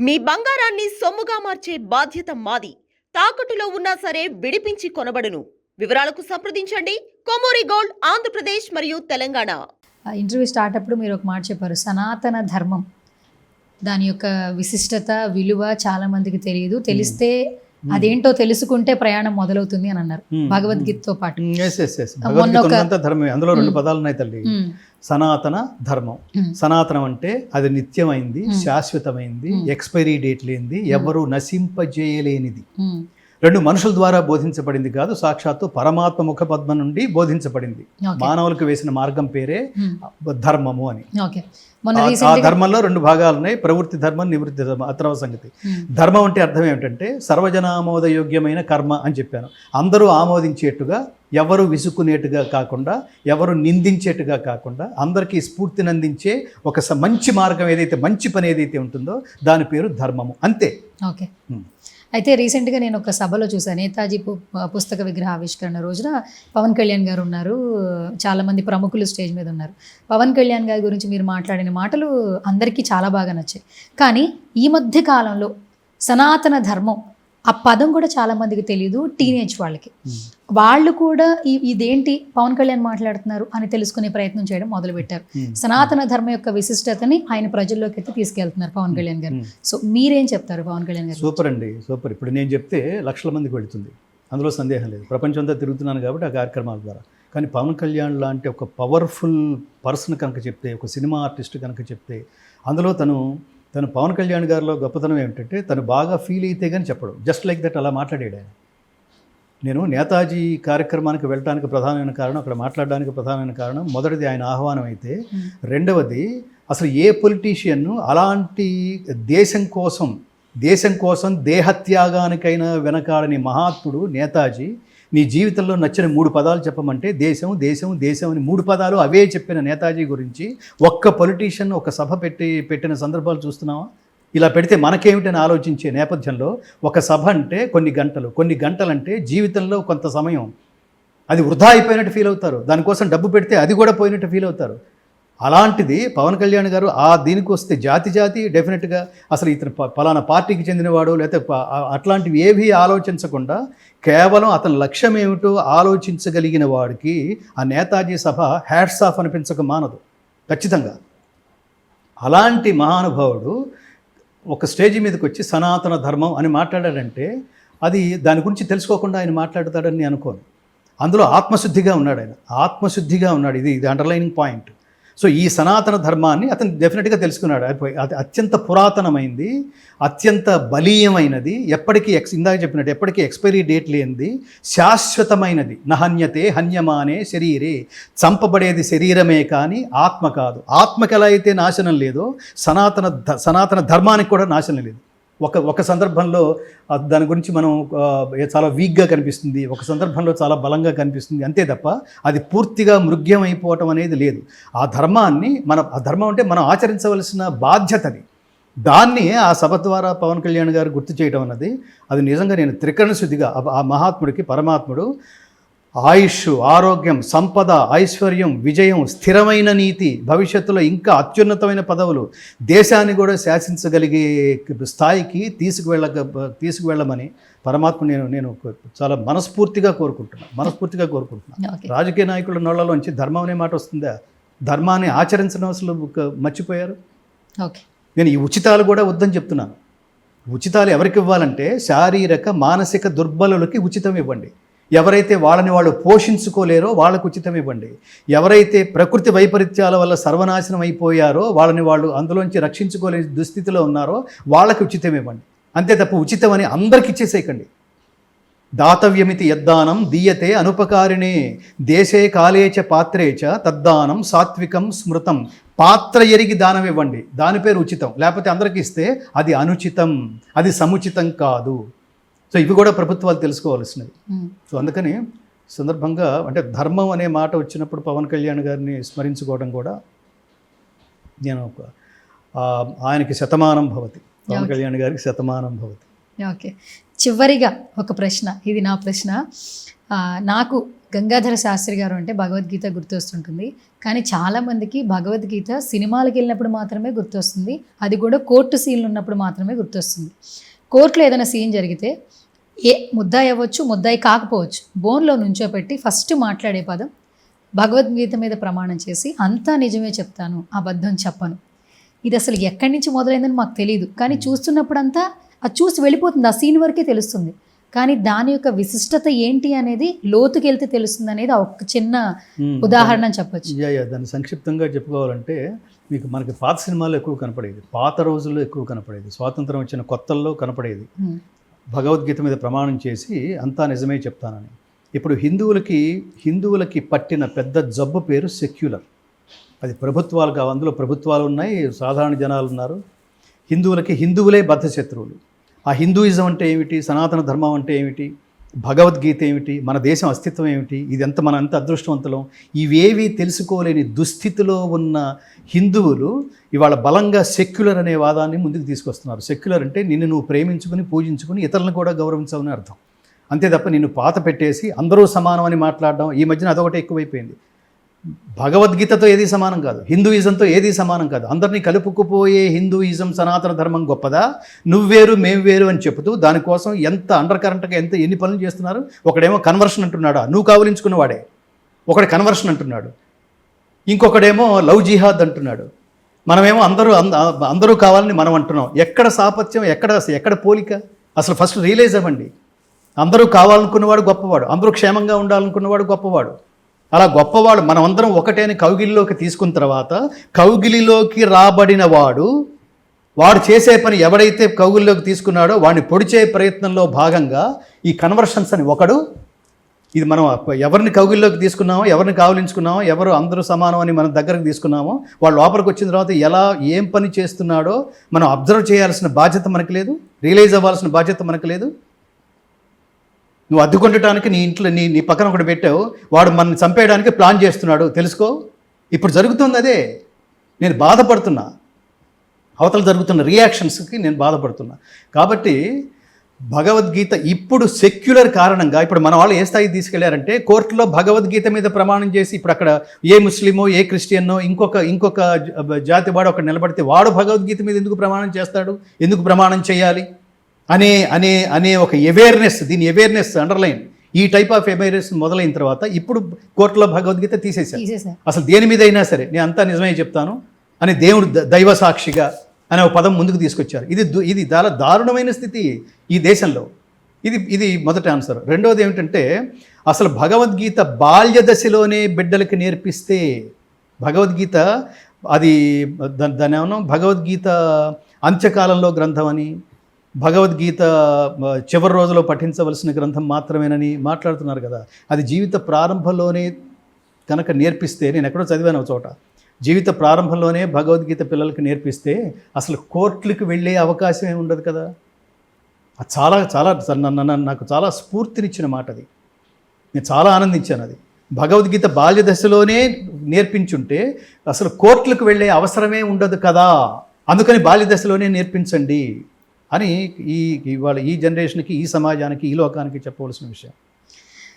మీ బంగారాన్ని సొమ్ముగా మార్చే బాధ్యత మాది. తాకట్టులో ఉన్నా సరే విడిపించి కొనబడును. వివరాలకు సంప్రదించండి. కొమూరి గోల్డ్ ఆంధ్రప్రదేశ్ మరియు తెలంగాణ. ఇంటర్వ్యూ స్టార్ట్ అప్పుడు మీరు ఒక మాట చెప్పారు సనాతన ధర్మం. దాని యొక్క విశిష్టత విలువ చాలా మందికి తెలియదు. తెలిస్తే అదేంటో తెలుసుకుంటే ప్రయాణం మొదలవుతుంది అని అన్నారు. భగవద్గీతతో పాటు. మొన్న ఒక- అందులో రెండు మ్మ్. పదాలు ఉన్నాయి తల్లి. సనాతన ధర్మం. సనాతనం అంటే అది నిత్యమైంది. శాశ్వతమైంది. ఎక్స్పైరీ డేట్ లేనిది ఎవరు నశింపజేయలేనిది. రెండు మనుషుల ద్వారా బోధించబడింది కాదు సాక్షాత్తు పరమాత్మ ముఖ పద్మ నుండి బోధించబడింది. మానవులకు వేసిన మార్గం పేరే. ధర్మము అని. ఆ- ధర్మంలో రెండు భాగాలు ఉన్నాయి ప్రవృత్తి ధర్మం నివృత్తి ధర్మం అతరవ సంగతి. ధర్మం అంటే అర్థం ఏమిటంటే సర్వజనామోదయోగ్యమైన కర్మ అని చెప్పాను. అందరూ ఆమోదించేట్టుగా ఎవరు విసుక్కునేట్టుగా కాకుండా ఎవరు నిందించేట్టుగా కాకుండా అందరికీ స్ఫూర్తిని అందించే ఒక మంచి మార్గం ఏదైతే మంచి పని ఏదైతే ఉంటుందో దాని పేరు ధర్మము. అంతే. ఓకే. అయితే రీసెంట్గా నేను ఒక సభలో చూసాను నేతాజీ పు- పుస్తక విగ్రహ ఆవిష్కరణ రోజున పవన్ కళ్యాణ్ గారు ఉన్నారు. చాలామంది ప్రముఖులు స్టేజ్ మీద ఉన్నారు. పవన్ కళ్యాణ్ గారి గురించి మీరు మాట్లాడిన మాటలు అందరికీ చాలా బాగా నచ్చాయి. కానీ ఈ మధ్య కాలంలో సనాతన ధర్మం ఆ పదం కూడా చాలా మందికి తెలియదు టీనేజ్ వాళ్ళకి. వాళ్ళు కూడా ఈ ఇదేంటి పవన్ కళ్యాణ్ మాట్లాడుతున్నారు అని తెలుసుకునే ప్రయత్నం చేయడం మొదలుపెట్టారు. సనాతన ధర్మం యొక్క విశిష్టతని ఆయన ప్రజల్లోకి అయితే తీసుకెళ్తున్నారు పవన్ కళ్యాణ్ గారు. సో మీరేం చెప్తారు పవన్ కళ్యాణ్ గారు? సూపర్ అండి సూపర్. ఇప్పుడు నేను చెప్తే లక్షల మందికి వెళుతుంది. అందులో సందేహం లేదు. ప్రపంచం అంతా తిరుగుతున్నాను కాబట్టి ఆ కార్యక్రమాల ద్వారా. కానీ పవన్ కళ్యాణ్ లాంటి ఒక పవర్ఫుల్ పర్సన్ కనుక చెప్తే ఒక సినిమా ఆర్టిస్ట్ కనుక చెప్తే అందులో తను తను పవన్ కళ్యాణ్ గారిలో గొప్పతనం ఏమిటంటే తను బాగా ఫీల్ అయితే కానీ చెప్పడు జస్ట్ లైక్ దట్ అలా మాట్లాడాడు ఆయన నేను నేతాజీ కార్యక్రమానికి వెళ్ళడానికి ప్రధానమైన కారణం అక్కడ మాట్లాడడానికి ప్రధానమైన కారణం మొదటిది ఆయన ఆహ్వానం అయితే. రెండవది అసలు ఏ పొలిటీషియన్ అలాంటి దేశం కోసం దేశం కోసం దేహత్యాగానికైనా వెనకాడని మహాత్ముడు నేతాజీ నీ జీవితంలో నచ్చిన మూడు పదాలు చెప్పమంటే దేశం దేశం దేశం అని మూడు పదాలు అవే చెప్పిన నేతాజీ గురించి ఒక్క పొలిటీషియన్ ఒక సభ పెట్టి పెట్టిన సందర్భాలు చూస్తున్నావా? ఇలా పెడితే మనకేమిటని ఆలోచించే నేపథ్యంలో ఒక సభ అంటే కొన్ని గంటలు. కొన్ని గంటలంటే జీవితంలో కొంత సమయం. అది వృధా అయిపోయినట్టు ఫీల్ అవుతారు. దానికోసం డబ్బు పెడితే అది కూడా పోయినట్టు ఫీల్ అవుతారు. అలాంటిది పవన్ కళ్యాణ్ గారు ఆ దీనికి వస్తే జాతి జాతి డెఫినెట్గా అసలు ఇతను పలానా పార్టీకి చెందినవాడు లేకపోతే అట్లాంటివి ఏవీ ఆలోచించకుండా కేవలం అతని లక్ష్యం ఏమిటో ఆలోచించగలిగిన వాడికి ఆ నేతాజీ సభ హ్యాట్స్ ఆఫ్ అనిపించక మానదు. ఖచ్చితంగా. అలాంటి మహానుభావుడు ఒక స్టేజ్ మీదకి వచ్చి సనాతన ధర్మం అని మాట్లాడాడంటే అది దాని గురించి తెలుసుకోకుండా ఆయన మాట్లాడతాడని నేను అనుకోను. అందులో ఆత్మశుద్ధిగా ఉన్నాడు ఆయన. ఆత్మశుద్ధిగా ఉన్నాడు. ఇది ఇది అండర్లైనింగ్ పాయింట్ సో ఈ సనాతన ధర్మాన్ని అతను డెఫినెట్గా తెలుసుకున్నాడు. అది అత్యంత పురాతనమైంది అత్యంత బలీయమైనది ఎప్పటికీ ఎక్స్ ఇందాక చెప్పినట్టు ఎప్పటికీ ఎక్స్పైరీ డేట్ లేనిది శాశ్వతమైనది. నహన్యతే హన్యమానే శరీరే చంపబడేది శరీరమే కానీ ఆత్మ కాదు. ఆత్మకి ఎలా అయితే నాశనం లేదో సనాతన ధ- సనాతన ధర్మానికి కూడా నాశనం లేదు. ఒక ఒక సందర్భంలో దాని గురించి మనం చాలా వీక్గా కనిపిస్తుంది. ఒక సందర్భంలో చాలా బలంగా కనిపిస్తుంది. అంతే తప్ప అది పూర్తిగా మృగ్యం అయిపోవటం అనేది లేదు. ఆ ధర్మాన్ని మన ఆ ధర్మం అంటే మనం ఆచరించవలసిన బాధ్యతది దాన్ని ఆ సభ ద్వారా పవన్ కళ్యాణ్ గారు గుర్తు చేయడం అన్నది అది నిజంగా నేను త్రికరణ శుద్ధిగా ఆ మహాత్ముడికి పరమాత్ముడు ఆయుష్ ఆరోగ్యం సంపద ఐశ్వర్యం విజయం స్థిరమైన నీతి భవిష్యత్తులో ఇంకా అత్యున్నతమైన పదవులు దేశాన్ని కూడా శాసించగలిగే స్థాయికి తీసుకువెళ్ళ తీసుకువెళ్ళమని పరమాత్మ నేను నేను చాలా మనస్ఫూర్తిగా కోరుకుంటున్నాను మనస్ఫూర్తిగా కోరుకుంటున్నాను రాజకీయ నాయకుల నోళ్ళలోంచి ధర్మం అనే మాట వస్తుందా? ధర్మాన్ని ఆచరించడం అసలు మర్చిపోయారు? ఓకే. నేను ఈ ఉచితాలు కూడా వద్దని చెప్తున్నాను. ఉచితాలు ఎవరికి ఇవ్వాలంటే శారీరక మానసిక దుర్బలులకి ఉచితం ఇవ్వండి. ఎవరైతే వాళ్ళని వాళ్ళు పోషించుకోలేరో వాళ్ళకు ఉచితం ఇవ్వండి. ఎవరైతే ప్రకృతి వైపరీత్యాల వల్ల సర్వనాశనం అయిపోయారో వాళ్ళని వాళ్ళు అందులోంచి రక్షించుకోలేని దుస్థితిలో ఉన్నారో వాళ్ళకి ఉచితం ఇవ్వండి. అంతే తప్ప ఉచితం అని అందరికి ఇచ్చేసేయకండి. దాతవ్యమితి యద్దానం దీయతే అనుపకారిణే దేశే కాలే చ పాత్రే చ తద్దానం సాత్వికం స్మృతం. పాత్ర ఎరిగి దానం ఇవ్వండి. దాని పేరు ఉచితం. లేకపోతే అందరికి ఇస్తే అది అనుచితం. అది సముచితం కాదు. సో ఇవి కూడా ప్రభుత్వాలు తెలుసుకోవాల్సినవి. సో అందుకని సందర్భంగా అంటే ధర్మం అనే మాట వచ్చినప్పుడు పవన్ కళ్యాణ్ గారిని స్మరించుకోవడం కూడా నేను ఆయనకి శతమానం భవతి. పవన్. కళ్యాణ్ గారికి శతమానం భవతి. ఓకే. చివరిగా ఒక ప్రశ్న ఇది నా ప్రశ్న. నాకు గంగాధర శాస్త్రి గారు అంటే భగవద్గీత గుర్తొస్తుంటుంది. కానీ చాలా మందికి భగవద్గీత సినిమాలకు వెళ్ళినప్పుడు మాత్రమే గుర్తొస్తుంది. అది కూడా కోర్టు సీన్లు ఉన్నప్పుడు మాత్రమే గుర్తొస్తుంది. కోర్టులో ఏదైనా సీన్ జరిగితే ఏ ముద్దాయి అవ్వచ్చు ముద్దాయి కాకపోవచ్చు బోన్లో నుంచోపెట్టి ఫస్ట్ మాట్లాడే పదం భగవద్గీత మీద ప్రమాణం చేసి అంతా నిజమే చెప్తాను అబద్ధం చెప్పను. ఇది అసలు ఎక్కడి నుంచి మొదలైందని మాకు తెలియదు కానీ చూస్తున్నప్పుడంతా అది చూసి వెళ్ళిపోతుంది ఆ సీన్ వరకే తెలుస్తుంది. కానీ దాని యొక్క విశిష్టత ఏంటి అనేది లోతుకి వెళ్తే తెలుస్తుంది అనేది ఆ ఒక్క చిన్న. ఉదాహరణ చెప్పొచ్చు. దాన్ని సంక్షిప్తంగా చెప్పుకోవాలంటే మీకు మనకి పాత సినిమాలు ఎక్కువ కనపడేది పాత రోజుల్లో ఎక్కువ కనపడేది స్వాతంత్రం వచ్చిన కొత్తల్లో కనపడేది. భగవద్గీత మీద ప్రమాణం చేసి అంతా నిజమే చెప్తానని. ఇప్పుడు హిందువులకి హిందువులకి పట్టిన పెద్ద జబ్బు పేరు సెక్యులర్. అది ప్రభుత్వాలు కావు అందులో ప్రభుత్వాలు ఉన్నాయి సాధారణ జనాలు ఉన్నారు. హిందువులకి హిందువులే బద్ధ శత్రువులు ఆ హిందూయిజం అంటే ఏమిటి? సనాతన ధర్మం అంటే ఏమిటి? భగవద్గీత ఏమిటి? మన దేశం అస్తిత్వం ఏమిటి? ఇది ఎంత మన అంత అదృష్టవంతులం? ఇవేవి తెలుసుకోలేని దుస్థితిలో ఉన్న హిందువులు ఇవాళ బలంగా సెక్యులర్ అనే వాదాన్ని ముందుకు తీసుకొస్తున్నారు. సెక్యులర్ అంటే నిన్ను నువ్వు ప్రేమించుకుని పూజించుకుని ఇతరులను కూడా గౌరవించవని అర్థం. అంతే తప్ప నిన్ను పాత పెట్టేసి అందరూ సమానం అని మాట్లాడడం ఈ మధ్యన అదొకటి ఎక్కువైపోయింది. భగవద్గీతతో ఏది సమానం కాదు. హిందూయిజంతో ఏది సమానం కాదు. అందరినీ కలుపుకుపోయే హిందూయిజం సనాతన ధర్మం గొప్పదా? నువ్వేరు మేము వేరు అని చెబుతూ దానికోసం ఎంత అండర్ కరెంట్గా ఎంత ఎన్ని పనులు చేస్తున్నారు? ఒకడేమో కన్వర్షన్ అంటున్నాడా? నువ్వు కావలించుకున్నవాడే ఒకడు కన్వర్షన్ అంటున్నాడు. ఇంకొకడేమో లవ్ జిహాద్ అంటున్నాడు. మనమేమో అందరూ అంద- అందరూ కావాలని మనం అంటున్నాం. ఎక్కడ సాపత్యం ఎక్కడ ఎక్కడ పోలిక? అసలు ఫస్ట్ రియలైజ్ అవ్వండి అందరూ కావాలనుకున్నవాడు గొప్పవాడు. అందరూ క్షేమంగా ఉండాలనుకున్నవాడు గొప్పవాడు. అలా గొప్పవాడు మనమందరం ఒకటే అని కౌగిలిలోకి తీసుకున్న తర్వాత కౌగిలిలోకి రాబడిన వాడు వాడు చేసే పని ఎవడైతే కౌగిలిలోకి తీసుకున్నాడో వాడిని పొడిచే ప్రయత్నంలో భాగంగా ఈ కన్వర్షన్స్ అని ఒకడు ఇది మనం ఎవరిని కౌగిల్లోకి తీసుకున్నామో ఎవరిని కావలించుకున్నామో ఎవరు అందరూ సమానం అని మనం దగ్గరకు తీసుకున్నామో వాళ్ళు లోపలికి వచ్చిన తర్వాత ఎలా ఏం పని చేస్తున్నాడో మనం అబ్జర్వ్ చేయాల్సిన బాధ్యత మనకు లేదు రియలైజ్ అవ్వాల్సిన బాధ్యత మనకు లేదు. నువ్వు అద్దుకుండటానికి నీ ఇంట్లో నీ నీ పక్కన ఒకటి పెట్టావు. వాడు మనల్ని చంపేయడానికి ప్లాన్ చేస్తున్నాడు. తెలుసుకో? ఇప్పుడు జరుగుతుంది అదే. నేను బాధపడుతున్నా. అవతల జరుగుతున్న రియాక్షన్స్కి నేను బాధపడుతున్నా. కాబట్టి భగవద్గీత ఇప్పుడు సెక్యులర్ కారణంగా ఇప్పుడు మన వాళ్ళు ఏ స్థాయికి తీసుకెళ్ళారంటే కోర్టులో భగవద్గీత మీద ప్రమాణం చేసి ఇప్పుడు అక్కడ ఏ ముస్లిమో ఏ క్రిస్టియన్నో ఇంకొక ఇంకొక జ- జాతి వాడు అక్కడ నిలబడితే వాడు భగవద్గీత మీద ఎందుకు ప్రమాణం చేస్తాడు? ఎందుకు ప్రమాణం చేయాలి? అనే అనే అనే ఒక అవేర్నెస్ దీని అవేర్నెస్ అండర్లైన్ ఈ టైప్ ఆఫ్ అవేర్నెస్ మొదలైన తర్వాత ఇప్పుడు కోర్టులో భగవద్గీత తీసేశారు. అసలు దేని మీద అయినా సరే నేను అంతా నిజమే చెప్తాను అని దేవుడు దైవ సాక్షిగా అనే ఒక పదం ముందుకు తీసుకొచ్చారు. ఇది ఇది చాలా దారుణమైన స్థితి ఈ దేశంలో. ఇది ఇది మొదటి ఆన్సర్ రెండవది ఏమిటంటే అసలు భగవద్గీత బాల్య దశలోనే బిడ్డలకి నేర్పిస్తే భగవద్గీత అది దా- దాన్ని ఏమన్నా? భగవద్గీత అంత్యకాలంలో గ్రంథం అని భగవద్గీత చివరి రోజులో పఠించవలసిన గ్రంథం మాత్రమేనని మాట్లాడుతున్నారు కదా. అది జీవిత ప్రారంభంలోనే కనుక నేర్పిస్తే నేను ఎక్కడో చదివాను ఒక చోట. జీవిత ప్రారంభంలోనే భగవద్గీత పిల్లలకు నేర్పిస్తే అసలు కోర్టులకు వెళ్ళే అవకాశం ఏమి ఉండదు కదా. అది చాలా చాలా నాకు చాలా స్ఫూర్తినిచ్చిన మాట అది. నేను చాలా ఆనందించాను అది. భగవద్గీత బాల్య దశలోనే నేర్పించుంటే అసలు కోర్టులకు వెళ్ళే అవసరమే ఉండదు కదా. అందుకని బాల్య దశలోనే నేర్పించండి. అని ఈ ఇవాళ ఈ జనరేషన్కి ఈ సమాజానికి ఈ లోకానికి చెప్పవలసిన విషయం.